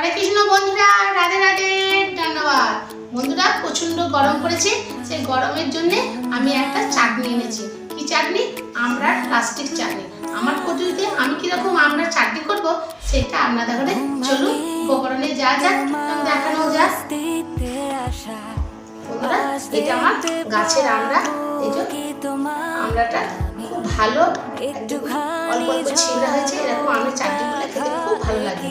হরে কৃষ্ণ বন্ধুরা, রাধে রাধে, ধন্যবাদ। বন্ধুরা প্রচণ্ড গরম পড়েছে, সেই গরমের জন্য আমি একটা চাটনি এনেছি। কি চাটনি? আমরা প্লাস্টিক চাটনি। আমার পদ্ধতিতে আমি কীরকম আমরা চাটনি করব, সেটা আপনাদের ঘরে চলুন, উপকরণে যা যাক দেখানো যাক। বন্ধুরা, এটা আমার গাছের আমরা এই আমরাটা খুব ভালো একটু অল্প অল্প ছিঁড়া হয়েছে, এরকম চাটনি খেতে খুব ভালো লাগে।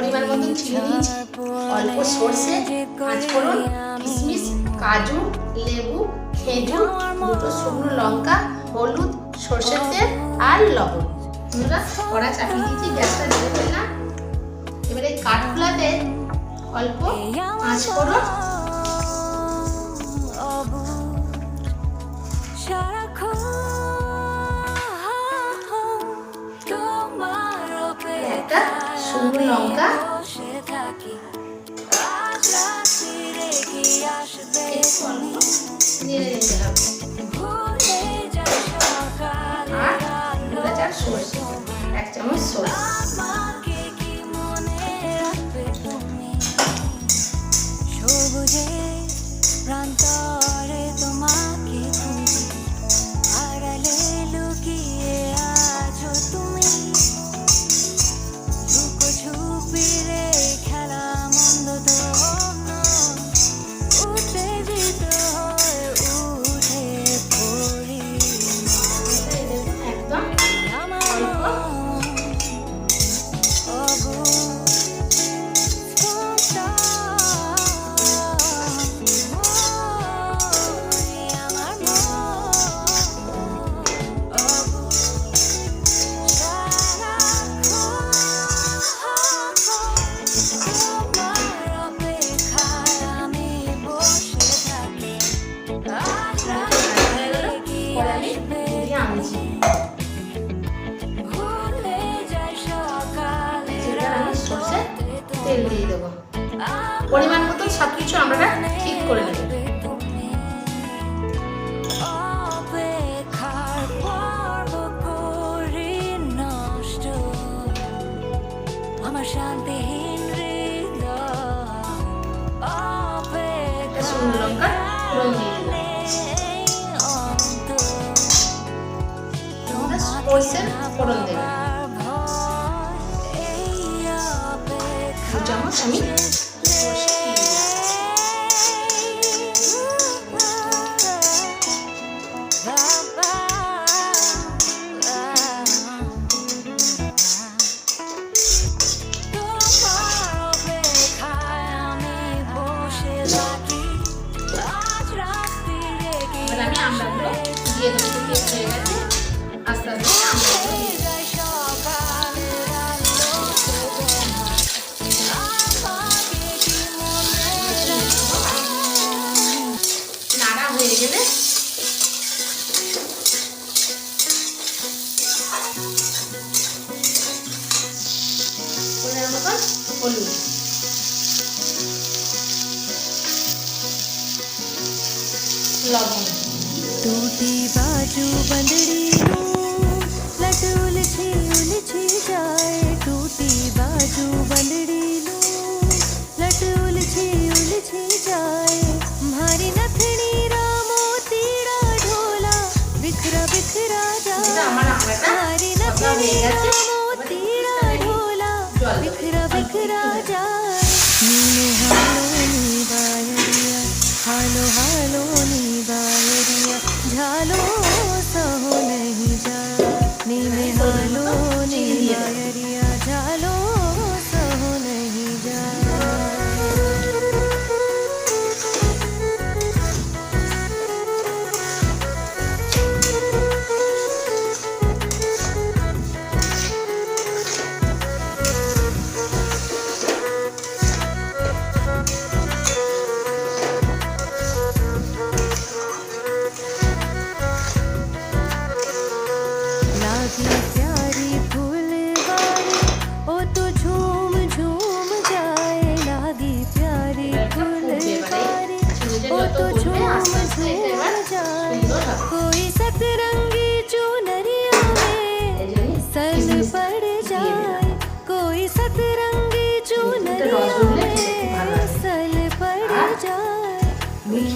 পরিমাণ মতো চিনি দিয়েছি। অল্প সর্ষে, পাঁচফোড়ন, কিশমিশ, কাজু, লেবু, খেজুর, দুটো শুকনো লঙ্কা, হলুদ, সর্ষের তেল আর লবণ। আমরা কড়া চাপিয়ে দিয়েছি, গ্যাসটা দিয়ে ফেললাম। এবারে কাঠগুলাতে অল্প পাঁচফোড়ন শুকনো লঙ্কা আর এক চামচ সর্ষে। তেল দিয়ে দেবো। পরিমাণ মতো সব কিছু আমরা ঠিক করে নেব। শুকনো লঙ্কা ফোড়ন দিয়ে দিলাম আমরা ফোড়ন দেবো চামচ আমি হলুদ। লবণ। টুটি বাজু বন্দরে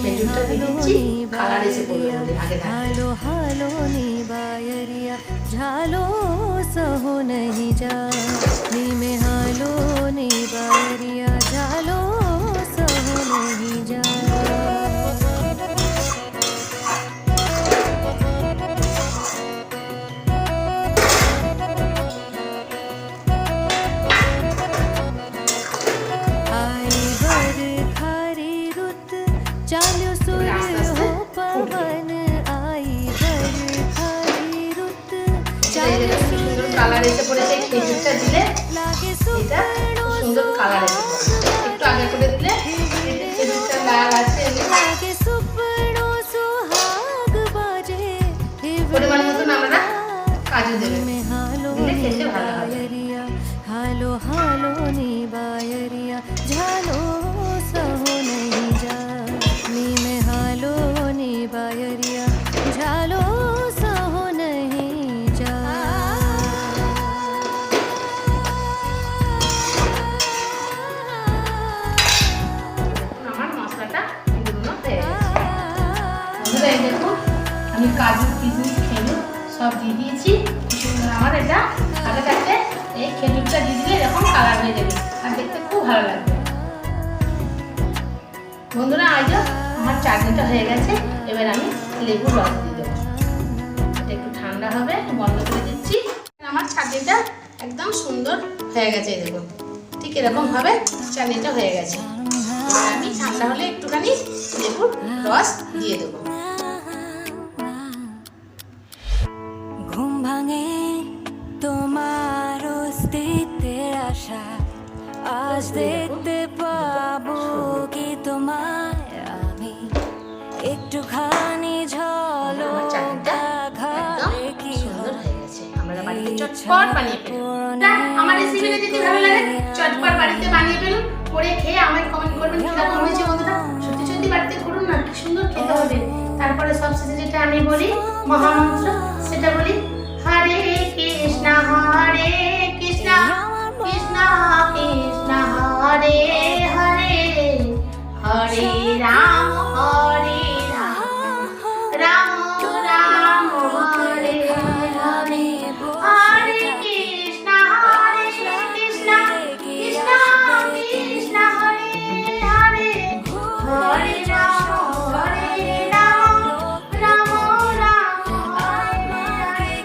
মেজুরটা দিয়েছি কালার এসে পড়বে এসে পড়েছে খেজুরটা দিলে এটা সুন্দর কালার এসে পড়ে। এটা, আগে থাকতে এই খেজুরটা দিয়ে দিলে এরকম কালার হয়ে যাবে। আর দেখতে খুব ভালো লাগবে। বন্ধুরা, আজ আমার চাটনিটা হয়ে গেছে। এবার আমি লেবুর রস দিয়ে দেবো। এটা একটু ঠান্ডা হবে বন্ধ করে দিচ্ছি। আমার চাটনিটা একদম সুন্দর হয়ে গেছে দেখুন। ঠিক এরকম ভাবে চাটনিটা হয়ে গেছে। আমি ঠান্ডা হলে একটুখানি লেবুর রস দিয়ে দেবো। তোমার অস্তিত্বের আশা আজ দেখতে পাবো কি তোমায় আমি। একটুখানি ঝলক চাটনিটা একদম কি হয়। গেছে। আমরা বাড়িতে চটপট বানিয়ে ফেলুন আমার রেসিপিটা যদি ভালো লাগে। চটপট বাড়িতে বানিয়ে ফেলুন। করে খেয়ে আমায় কমেন্ট করবেন কীরকম হয়েছে বন্ধুরা। সত্যি সত্যি বাড়িতে করুন না কি সুন্দর খেতে হবে। তারপরে সবশেষে যেটা আমি বলি মহামন্ত্র সেটা বলি হরে